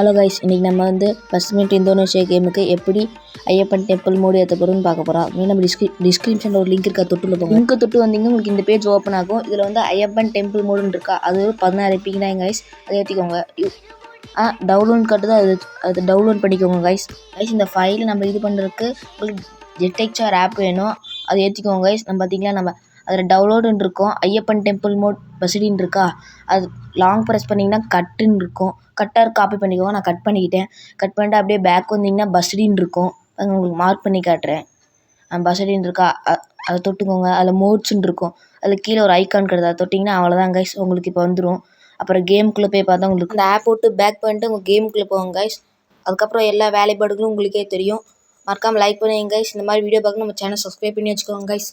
Hello guys இன்றைக்கி நம்ம வந்து ஃபஸ்ட் மினிட் இந்தோனேஷியா கேமுக்கு எப்படி ஐயப்பன் டெம்பிள் மோடி ஏற்ற போகிறோம்னு பார்க்க போகிறோம் அப்படின்னு நம்ம டிஸ்கிரி டிஸ்கிரிப்ஷனில் ஒரு லிங்க் இருக்கா தொட்டுல போகும் லிங்க் தொட்டு வந்தீங்க உங்களுக்கு இந்த பேஜ் ஓப்பன் ஆகும். இதில் வந்து ஐயப்பன் டெம்பிள் மோடுன்னு இருக்கா அது ஒரு பதினாறு எப்பிங் தான் கைஸ் அதை ஏற்றிக்கோங்க ஆ டவுன்லோட் தான் அது அது டவுன்லோட் பண்ணிக்கோங்க கைஸ் கைஸ் இந்த ஃபைலை நம்ம இது பண்ணுறதுக்கு உங்களுக்கு ஜெட்டெக்சார் ஆப் வேணும். அதை ஏற்றிக்கோங்க கைஸ் நம்ம பார்த்தீங்கன்னா நம்ம அதில் டவுன்லோடுன்னு இருக்கும். ஐயப்பன் டெம்பிள் மோட் பசடின்னு இருக்கா? அது லாங் ப்ரெஸ் பண்ணிங்கன்னா கட்டுன்னு இருக்கும். கட்டாக காப்பி பண்ணிக்கோங்க. நான் கட் பண்ணிக்கிட்டேன். கட் பண்ணிட்டு அப்படியே பேக் வந்தீங்கன்னா பஸ்டின்னு இருக்கும். அது உங்களுக்கு மார்க் பண்ணி காட்டுறேன். பஸ்டின்னு இருக்கா? அதை தொட்டுக்கோங்க. அதில் மோட்ஸ்ன்னு இருக்கும். அதில் கீழே ஒரு ஐக்கான் கிடது அதை தொட்டிங்கன்னா அவ்வளோதான் கைஸ் உங்களுக்கு இப்போ வந்துடும் அப்புறம் கேமுக்குள்ளே போய் பார்த்தா உங்களுக்கு அந்த ஆப் போட்டு பேக் பண்ணிட்டு உங்கள் கேமுக்குள்ளே போங்க கைஸ் அதுக்கப்புறம் எல்லா வேலைப்பாடுகளும் உங்களுக்கே தெரியும். மறக்காமல் லைக் பண்ணுங்க கைஸ் இந்த மாதிரி வீடியோ பார்க்க நம்ம சேனல் சப்ஸ்கிரைப் பண்ணி வச்சுக்கோங்க கைஸ்